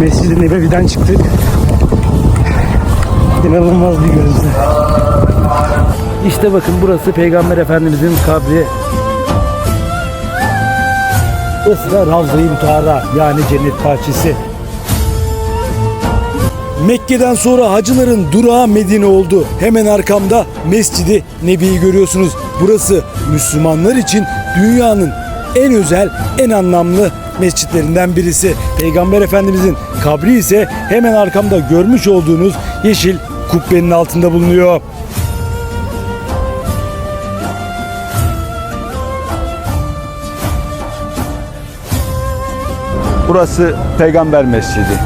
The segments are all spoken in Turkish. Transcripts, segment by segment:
Mescid-i Nebevi'den çıktık. İnanılmaz bir görüntü. İşte bakın burası Peygamber Efendimizin kabri. Burası da Ravza-i Mutahhara yani cennet bahçesi. Mekke'den sonra hacıların durağı Medine oldu. Hemen arkamda Mescidi Nebi'yi görüyorsunuz. Burası Müslümanlar için dünyanın en özel, en anlamlı mescitlerinden birisi. Peygamber Efendimizin kabri ise hemen arkamda görmüş olduğunuz yeşil kubbenin altında bulunuyor. Burası Peygamber Mescidi.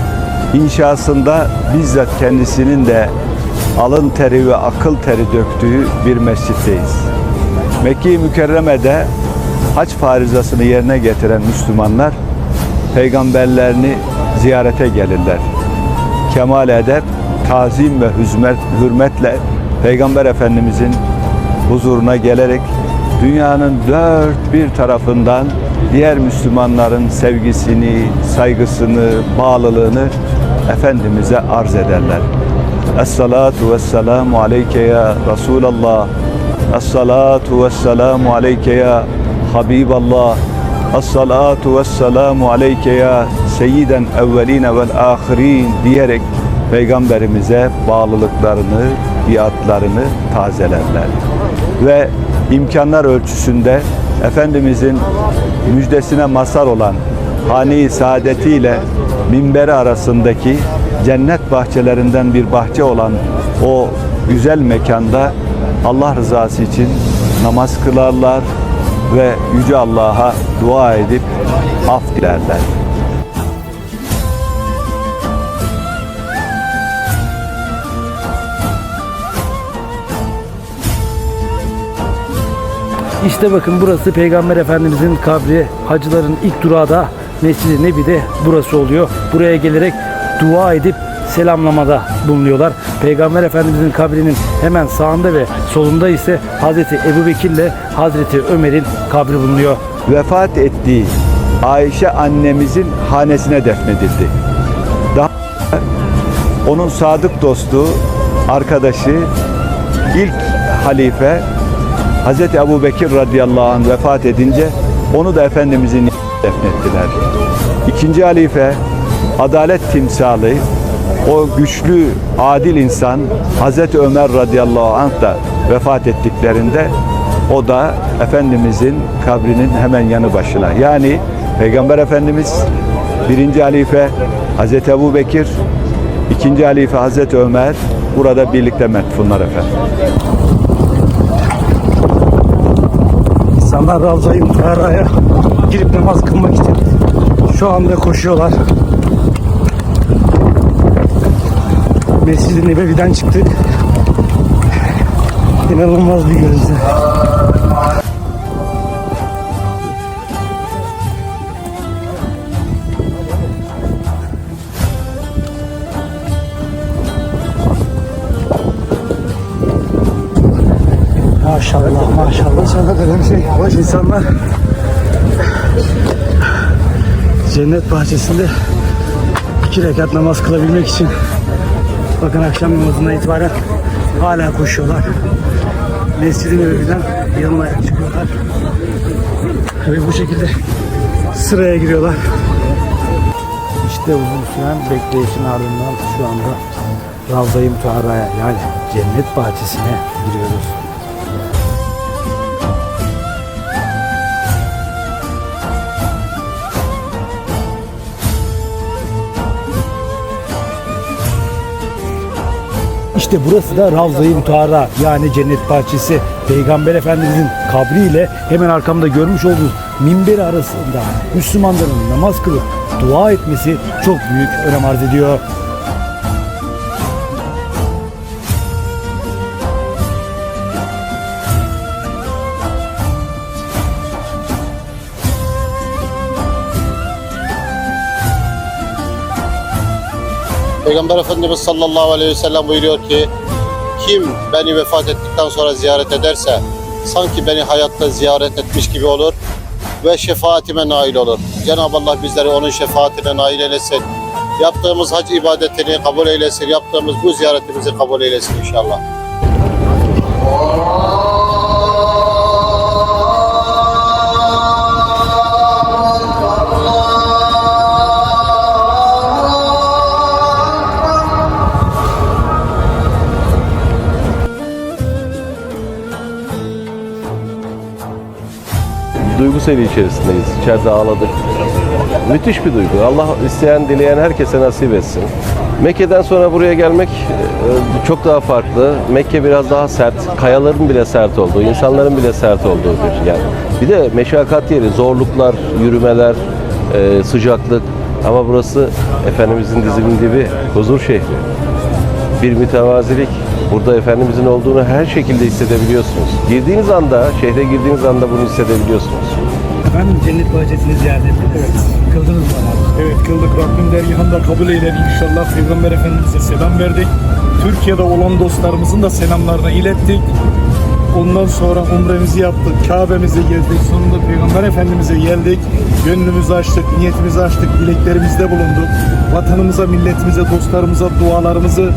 İnşasında bizzat kendisinin de alın teri ve akıl teri döktüğü bir mescitteyiz. Mekke-i Mükerreme'de hac farizasını yerine getiren Müslümanlar peygamberlerini ziyarete gelirler. Kemal eder, tazim ve hürmet, hürmetle Peygamber Efendimizin huzuruna gelerek dünyanın dört bir tarafından diğer Müslümanların sevgisini, saygısını, bağlılığını Efendimiz'e arz ederler. Es-salatu vesselamu aleyke ya Resulallah. Es-salatu vesselamu aleyke ya Habiballah. Es-salatu vesselamu aleyke ya Seyyiden evveline vel ahirin diyerek Peygamberimize bağlılıklarını, biatlarını tazelerler. Ve imkanlar ölçüsünde Efendimizin müjdesine mazhar olan hane-i saadetiyle minberi arasındaki cennet bahçelerinden bir bahçe olan o güzel mekanda Allah rızası için namaz kılarlar ve Yüce Allah'a dua edip af dilerler. İşte bakın burası Peygamber Efendimizin kabri. Hacıların ilk durağı da Mescid-i Nebi'de burası oluyor. Buraya gelerek dua edip selamlamada bulunuyorlar. Peygamber Efendimizin kabrinin hemen sağında ve solunda ise Hazreti Ebu Bekir ile Hazreti Ömer'in kabri bulunuyor. vefat ettiği Ayşe annemizin hanesine defnedildi. Daha onun sadık dostu, arkadaşı, ilk halife Hazreti Ebu Bekir radıyallahu anh vefat edince onu da Efendimizin defnettiler. İkinci halife adalet timsali, o güçlü, adil insan Hazreti Ömer radıyallahu anh da vefat ettiklerinde o da Efendimizin kabrinin hemen yanı başına. Yani Peygamber Efendimiz birinci halife Hazreti Ebu Bekir, ikinci halife Hazreti Ömer burada birlikte metfunlar efendim. İnsanlar Ravza-i girip namaz kılmak için şu anda koşuyorlar. Mescid-i Nebevi'den çıktık. İnanılmaz bir görüntü. Maşallah maşallah. Sana da şey yavaş insanlar cennet bahçesinde iki rekat namaz kılabilmek için bakın akşam namazından itibaren hala koşuyorlar. Mescid-i Nebevi'den yanına çıkıyorlar. Ve bu şekilde sıraya giriyorlar. İşte uzun süren bekleyişin ardından şu anda Ravza-i Mutahhara'ya yani cennet bahçesine giriyoruz. İşte burası da Ravza-i Mutahhara yani cennet bahçesi. Peygamber Efendimizin kabri ile hemen arkamda görmüş olduğunuz minberi arasında Müslümanların namaz kılıp dua etmesi çok büyük önem arz ediyor. Peygamber Efendimiz sallallahu aleyhi ve sellem buyuruyor ki kim beni vefat ettikten sonra ziyaret ederse sanki beni hayatta ziyaret etmiş gibi olur ve şefaatime nail olur. Cenab-ı Allah bizleri onun şefaatine nail eylesin. Yaptığımız hac ibadetini kabul eylesin. Yaptığımız bu ziyaretimizi kabul eylesin inşallah. Duygu seli içerisindeyiz. İçeride ağladık. Müthiş bir duygu. Allah isteyen, dileyen herkese nasip etsin. Mekke'den sonra buraya gelmek e, çok daha farklı. Mekke biraz daha sert. Kayaların bile sert olduğu, insanların bile sert olduğu bir yer. Bir de meşakkat yeri, zorluklar, yürümeler, e, sıcaklık. Ama burası Efendimizin dizinin dibi, huzur şehri. Bir mütevazilik. Burada Efendimizin olduğunu her şekilde hissedebiliyorsunuz. Girdiğiniz anda, şehre girdiğiniz anda bunu hissedebiliyorsunuz. Efendim Cennet bahçesini ziyaret ettiniz. Kıldınız mı abi? Evet kıldık Rabbim dergahında kabul eyler inşallah. Peygamber Efendimiz'e selam verdik. Türkiye'de olan dostlarımızın da selamlarını ilettik. Ondan sonra umremizi yaptık, Kabe'mizi gezdik. Sonunda Peygamber Efendimiz'e geldik. Gönlümüzü açtık, niyetimizi açtık, dileklerimizde bulunduk. Vatanımıza, milletimize, dostlarımıza dualarımızı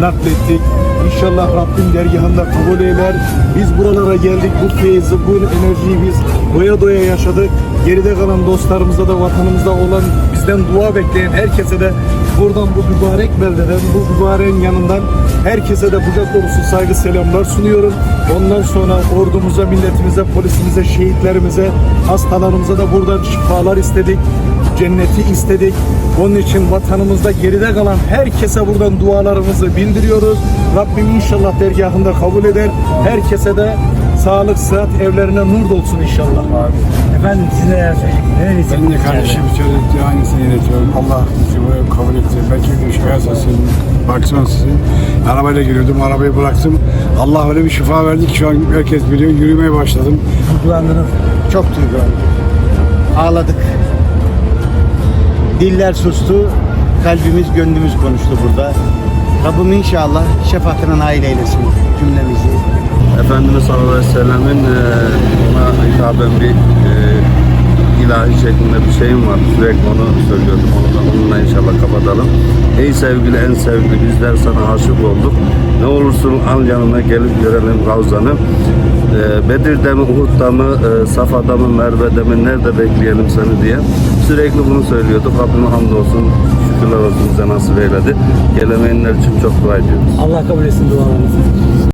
naklettik. İnşallah Rabbim dergahında kabul eyler. Biz buralara geldik, bu feyzi, bu enerjiyi biz doya doya yaşadık. Geride kalan dostlarımıza da vatanımızda olan bizden dua bekleyen herkese de buradan bu mübarek beldeden, bu mübareğin yanından herkese de kucak dolusu saygı selamlar sunuyorum. Ondan sonra ordumuza, milletimize, polisimize, şehitlerimize, hastalarımıza da buradan şifalar istedik. Cenneti istedik. Onun için vatanımızda geride kalan herkese buradan dualarımızı bildiriyoruz. Rabbim inşallah dergahında kabul eder. Herkese de sağlık, sıhhat, evlerine nur dolsun inşallah. Efendim siz neler söyleyeceksiniz? Ben de kardeşim söyledi aynısını iletiyorum. Allah bizi kabul etti. Belki bir şifa yazsın. Baksana sizin. Arabayla geliyordum. Arabayı bıraktım. Allah öyle bir şifa verdi ki şu an herkes biliyor. Yürümeye başladım. Duygulandınız. Çok duygulandık. Ağladık. Diller sustu. Kalbimiz, gönlümüz konuştu burada. Rabbim inşallah şefaatine nail eylesin cümlemizi. Efendimiz sallallahu aleyhi ve sellemin e, ona hitaben bir e, ilahi şeklinde bir şeyim var. Sürekli onu söylüyordum. Onu da onunla inşallah kapatalım. Ey sevgili en sevgili bizler sana aşık olduk. Ne olursun al yanına gelip görelim Ravzan'ı. E, Bedir'de mi, Uhud'da mı, e, Safa'da mı, Merve'de mi, nerede bekleyelim seni diye. Sürekli bunu söylüyorduk. Rabbime hamdolsun, şükürler olsun bize nasip eyledi. Gelemeyenler için çok dua ediyoruz. Allah kabul etsin dualarınızı.